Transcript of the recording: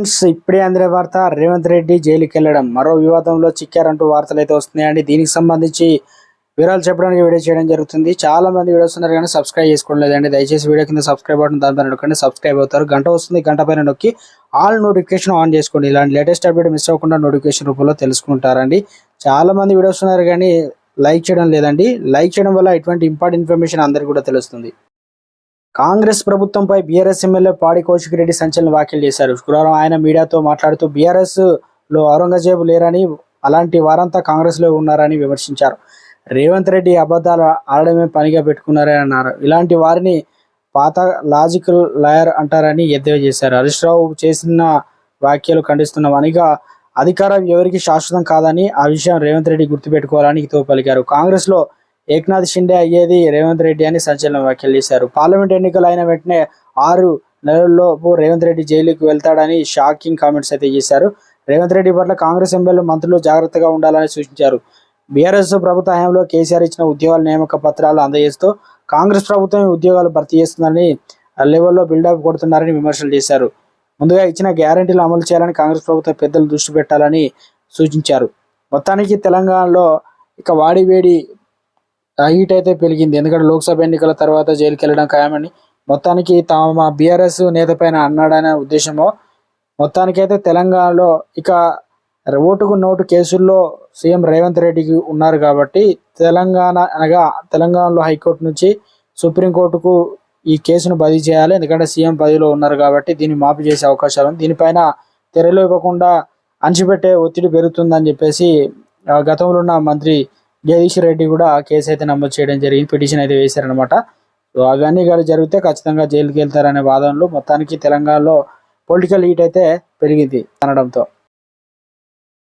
Friends ఇప్పుడే అందిన వార్త రేవంత్ రెడ్డి జైలుకి వెళ్ళడం మరో వివాదంలో చిక్కారంటూ వార్తలు అయితే వస్తున్నాయండి. దీనికి సంబంధించి వివరాలు చెప్పడానికి వీడియో చేయడం జరుగుతుంది. చాలా మంది వీడియోస్ ఉన్నారు కానీ సబ్స్క్రైబ్ చేసుకోవడం లేదండి. దయచేసి వీడియో కింద సబ్స్క్రైబ్ బటన్ దానిపైన నొక్కండి. సబ్స్క్రైబ్ అవుతారు. గంట వస్తుంది. గంట పైన నొక్కి ఆల్ నోటిఫికేషన్ ఆన్ చేసుకోండి. ఇలాంటి లేటెస్ట్ అప్డేట్ మిస్ అవ్వకుండా నోటిఫికేషన్ రూపంలో తెలుసుకుంటారండి. చాలా మంది వీడియోస్ ఉన్నారు కానీ లైక్ చేయడం లేదండి. లైక్ చేయడం వల్ల ఇటువంటి ఇంపార్టెంట్ ఇన్ఫర్మేషన్ అందరికీ కూడా తెలుస్తుంది. కాంగ్రెస్ ప్రభుత్వంపై బీఆర్ఎస్ ఎమ్మెల్యే పాడి కౌశిక్ రెడ్డి సంచలన వ్యాఖ్యలు చేశారు. శుక్రవారం ఆయన మీడియాతో మాట్లాడుతూ బీఆర్ఎస్లో ఔరంగజేబు లేరని అలాంటి వారంతా కాంగ్రెస్లో ఉన్నారని విమర్శించారు. రేవంత్ రెడ్డి అబద్ధాలు ఆడడమే పనిగా పెట్టుకున్నారని అన్నారు. ఇలాంటి వారిని పాత లాజికల్ లాయర్ అంటారని ఎద్దేవా చేశారు. హరీష్ రావు చేసిన వ్యాఖ్యలు ఖండిస్తున్నాం అనిగా అధికారం ఎవరికి శాశ్వతం కాదని ఆ విషయం రేవంత్ రెడ్డి గుర్తుపెట్టుకోవాలని హితవు పలికారు. కాంగ్రెస్లో ఏక్నాథ్ షిండే అయ్యేది రేవంత్ రెడ్డి అని సంచలన వ్యాఖ్యలు చేశారు. పార్లమెంట్ ఎన్నికలు అయిన వెంటనే ఆరు నెలల్లోపు రేవంత్ రెడ్డి జైలుకు వెళ్తాడని షాకింగ్ కామెంట్స్ అయితే చేశారు. రేవంత్ రెడ్డి పట్ల కాంగ్రెస్ ఎమ్మెల్యేలు మంత్రులు జాగ్రత్తగా ఉండాలని సూచించారు. బీఆర్ఎస్ ప్రభుత్వ హయాంలో కేసీఆర్ ఇచ్చిన ఉద్యోగాల నియామక పత్రాలు అందజేస్తూ కాంగ్రెస్ ప్రభుత్వం ఉద్యోగాలు భర్తీ చేస్తుందని ఆ లెవెల్లో బిల్డప్ కొడుతున్నారని విమర్శలు చేశారు. ముందుగా ఇచ్చిన గ్యారంటీలు అమలు చేయాలని కాంగ్రెస్ ప్రభుత్వ పెద్దలు దృష్టి పెట్టాలని సూచించారు. మొత్తానికి తెలంగాణలో ఇక వాడి వేడి హీట్ అయితే పెరిగింది. ఎందుకంటే లోక్సభ ఎన్నికల తర్వాత జైలుకి వెళ్ళడం ఖాయమని మొత్తానికి తమ బీఆర్ఎస్ నేత పైన అన్నాడనే ఉద్దేశమో. మొత్తానికైతే తెలంగాణలో ఇక ఓటుకు నోటు కేసుల్లో సీఎం రేవంత్ రెడ్డికి ఉన్నారు కాబట్టి తెలంగాణ అనగా తెలంగాణలో హైకోర్టు నుంచి సుప్రీంకోర్టుకు ఈ కేసును బదిలీ చేయాలి. ఎందుకంటే సీఎం పదవిలో ఉన్నారు కాబట్టి దీన్ని మాఫీ చేసే అవకాశాలు ఉంది. దీనిపైన తెరలు ఇవ్వకుండా అణచిపెట్టే ఒత్తిడి పెరుగుతుందని చెప్పేసి గతంలో ఉన్న మంత్రి జగదీష్ రెడ్డి కూడా కేసు అయితే నమోదు చేయడం జరిగింది పిటిషన్ అయితే వేశారనమాట సో అవన్నీ కానీ జరిగితే ఖచ్చితంగా జైలుకి వెళ్తారనే వాదనలు మొత్తానికి తెలంగాణలో పొలిటికల్ హీట్ అయితే పెరిగింది అనడంతో.